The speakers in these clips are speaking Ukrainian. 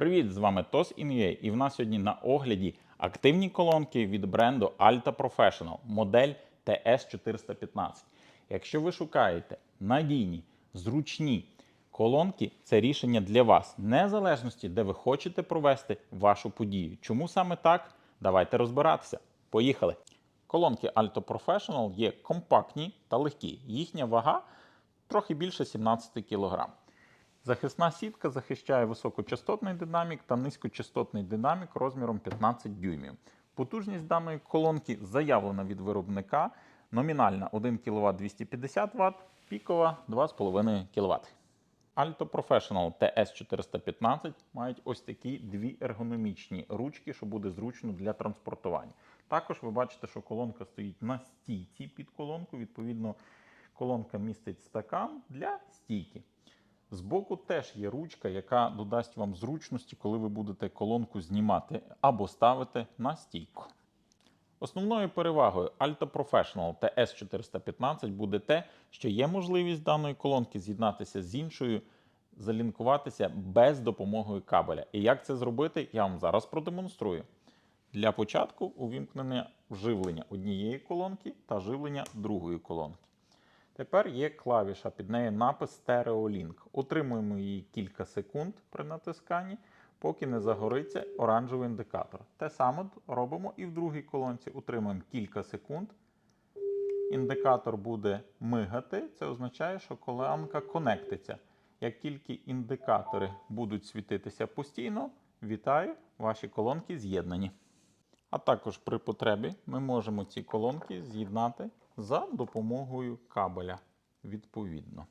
Привіт, з вами Тос Ін'є, і в нас сьогодні на огляді активні колонки від бренду Alta Professional, модель TS415. Якщо ви шукаєте надійні, зручні колонки, це рішення для вас, незалежності, де ви хочете провести вашу подію. Чому саме так? Давайте розбиратися. Поїхали! Колонки Alto Professional є компактні та легкі. Їхня вага трохи більше 17 кг. Захисна сітка захищає високочастотний динамік та низькочастотний динамік розміром 15 дюймів. Потужність даної колонки заявлена від виробника. Номінальна 1 кВт 250 Вт, пікова 2,5 кВт. Alto Professional TS415 мають ось такі дві ергономічні ручки, що буде зручно для транспортування. Також ви бачите, що колонка стоїть на стійці під колонку. Відповідно, колонка містить стакан для стійки. Збоку теж є ручка, яка додасть вам зручності, коли ви будете колонку знімати або ставити на стійку. Основною перевагою Alta Professional TS415 буде те, що є можливість даної колонки з'єднатися з іншою, залінкуватися без допомогою кабеля. І як це зробити, я вам зараз продемонструю. Для початку увімкнення живлення однієї колонки та живлення другої колонки. Тепер є клавіша, під нею напис Stereo Link. Утримуємо її кілька секунд при натисканні, поки не загориться оранжевий індикатор. Те саме робимо і в другій колонці. Утримуємо кілька секунд. Індикатор буде мигати. Це означає, що колонка конектиться. Як тільки індикатори будуть світитися постійно, вітаю, ваші колонки з'єднані. А також при потребі ми можемо ці колонки з'єднати за допомогою кабеля відповідно.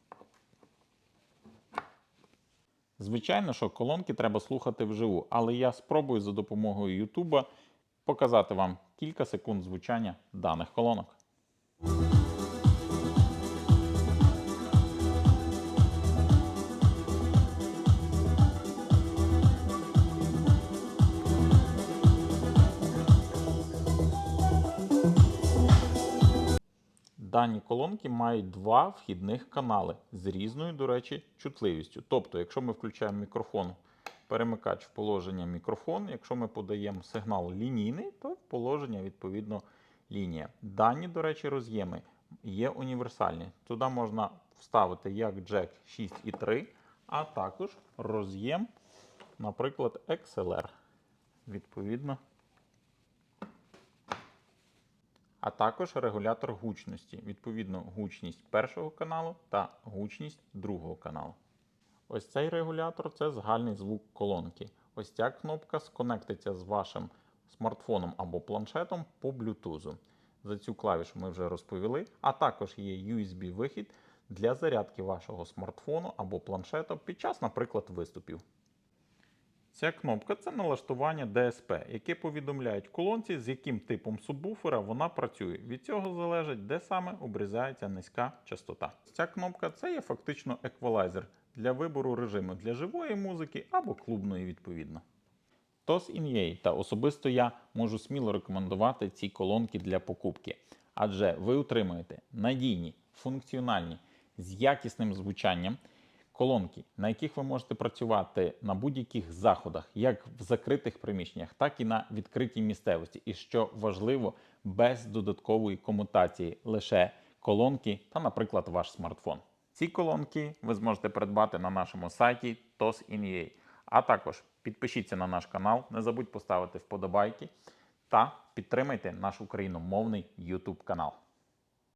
Звичайно, що колонки треба слухати вживу, але я спробую за допомогою Ютуба показати вам кілька секунд звучання даних колонок. Дані колонки мають два вхідних канали з різною, до речі, чутливістю. Тобто, якщо ми включаємо мікрофон, перемикач в положення мікрофон, якщо ми подаємо сигнал лінійний, то в положення відповідно лінія. Дані, до речі, роз'єми є універсальні. Туди можна вставити як джек 6,3, а також роз'єм, наприклад, XLR. Відповідно. А також регулятор гучності, відповідно, гучність першого каналу та гучність другого каналу. Ось цей регулятор це загальний звук колонки. Ось ця кнопка сконектиться з вашим смартфоном або планшетом по Bluetooth. За цю клавішу ми вже розповіли, а також є USB-вихід для зарядки вашого смартфону або планшета під час, наприклад, виступів. Ця кнопка це налаштування DSP, яке повідомляють колонці, з яким типом субвуфера вона працює. Від цього залежить, де саме обрізається низька частота. Ця кнопка це є фактично еквалайзер для вибору режиму для живої музики або клубної відповідно. TOS InEA та особисто я можу сміло рекомендувати ці колонки для покупки, адже ви отримуєте надійні, функціональні, з якісним звучанням колонки, на яких ви можете працювати на будь-яких заходах, як в закритих приміщеннях, так і на відкритій місцевості. І що важливо, без додаткової комутації, лише колонки та, наприклад, ваш смартфон. Ці колонки ви зможете придбати на нашому сайті TOS.in.ua. А також підпишіться на наш канал, не забудь поставити вподобайки та підтримайте наш україномовний YouTube канал.